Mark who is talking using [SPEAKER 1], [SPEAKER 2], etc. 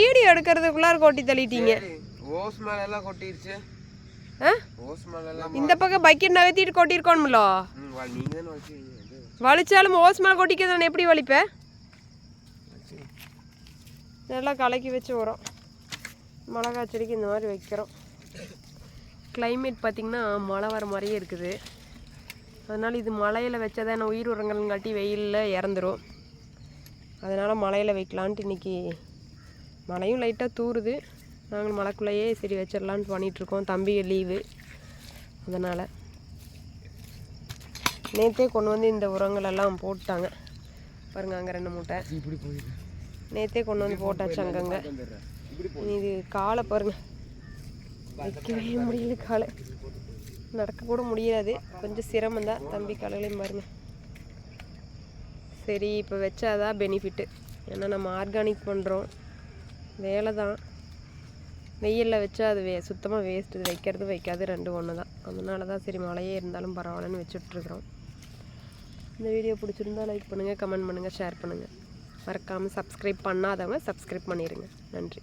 [SPEAKER 1] ED எடுக்கிறதுக்குள்ளார கொட்டி தள்ளிட்டீங்க.
[SPEAKER 2] Hose மேல எல்லாம் கொட்டிருச்சு ஓஸ் மேல எல்லாம்
[SPEAKER 1] இந்த பக்கம் பக்கெட் நகர்த்திட்டு
[SPEAKER 2] வா, நீங்க தானே
[SPEAKER 1] வலிச்சாலும் ஓஸ் மேலே கொட்டிக்க நான் எப்படி வலிப்பேன் நல்லா கலக்கி வச்சு வரோம் மிளகா செடிக்கு இந்த மாதிரி வைக்கிறோம். Climate பார்த்திங்கன்னா மழை வர மாதிரியே இருக்குது. அதனால் இது மழையில் வச்சதான உயிர் உரங்கள்காட்டி வெயிலில் இறந்துரும். அதனால் மழையில் வைக்கலான்ட்டு இன்றைக்கி மழையும் லைட்டாக தூறுது நாங்கள் மழைக்குள்ளேயே சரி வச்சிடலான்ட்டு பண்ணிகிட்ருக்கோம் தம்பி லீவு அதனால் நேற்றே கொண்டு வந்து இந்த உரங்கள் எல்லாம் போட்டாங்க. பாருங்க அங்கே ரெண்டு மூட்டை. நேற்றே கொண்டு வந்து போட்டாச்சு அங்கங்கே இது காலை பாருங்க. வைக்கவே முடியல காலை. நடக்க கூட முடியாது. கொஞ்சம் சிரமம் தான். தம்பி காலையிலையும் பாருங்க. சரி இப்போ வச்சாதான் பெனிஃபிட்டு ஏன்னா நம்ம ஆர்கானிக் பண்ணுறோம் வேலை தான் வெயிலில் வச்சா அது வே சுத்தமாக வேஸ்ட் இது வைக்கிறது வைக்காது ரெண்டு ஒன்று தான் அதனால தான் சரி மழையே இருந்தாலும் பரவாயில்லன்னு வச்சுட்ருக்குறோம் இந்த வீடியோ பிடிச்சிருந்தா லைக் பண்ணுங்கள் கமெண்ட் பண்ணுங்கள் ஷேர் பண்ணுங்கள் மறக்காமல் சப்ஸ்கிரைப் பண்ணாதவங்க சப்ஸ்கிரைப் பண்ணிடுங்க நன்றி.